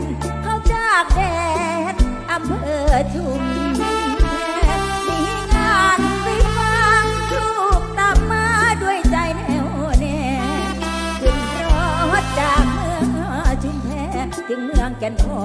นเข้าจากแดนอำเภอชุมมีงานไปังลูกตามาด้วยใจแน่วแน่ขึ้นรถจากเมืองชุมแพถึงเมืองแก่นพอ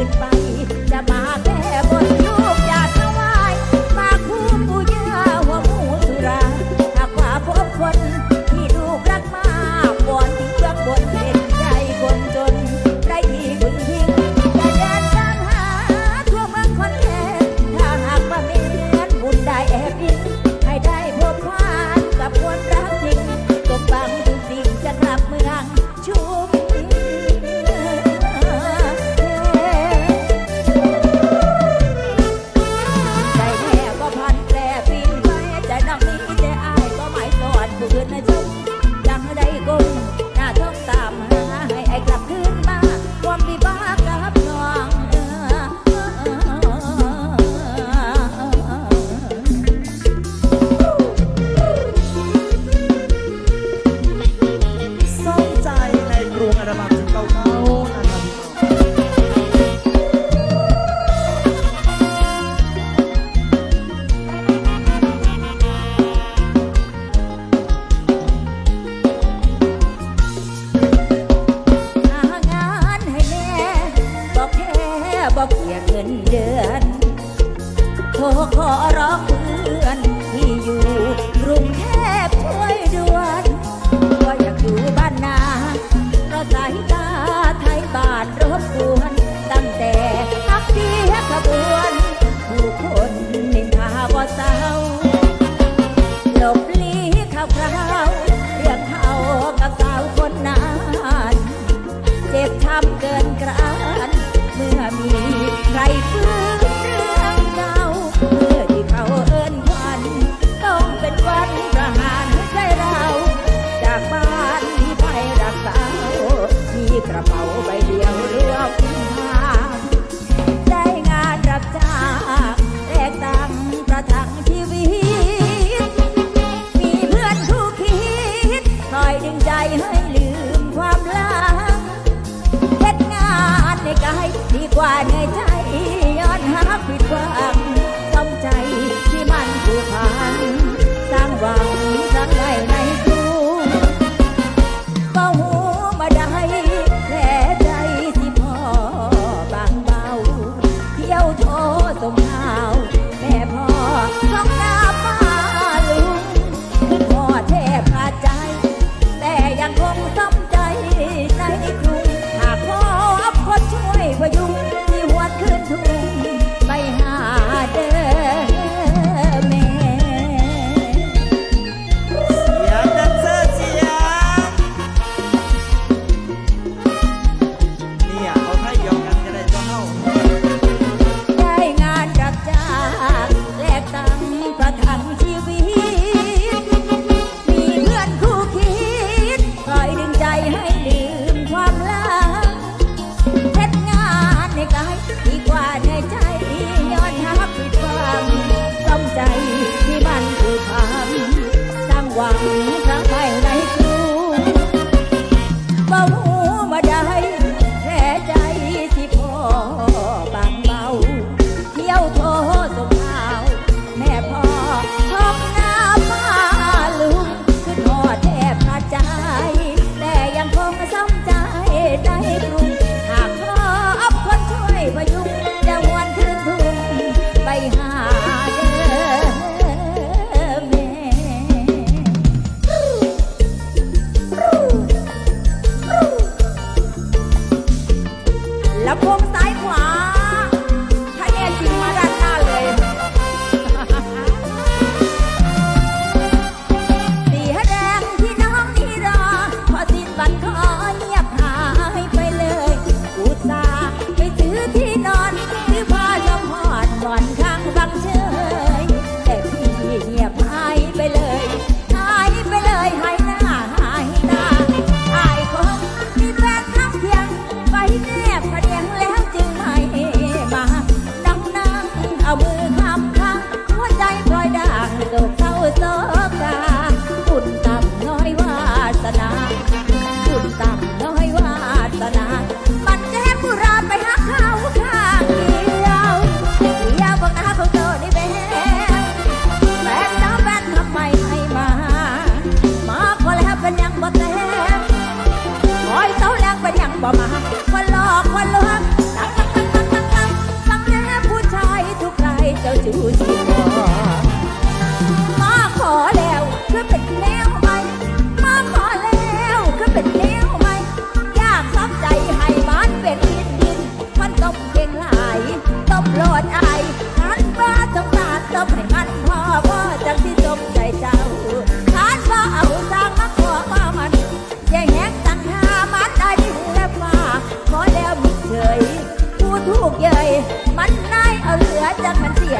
goodbye. pra 宝马哈。 จักมันเสีย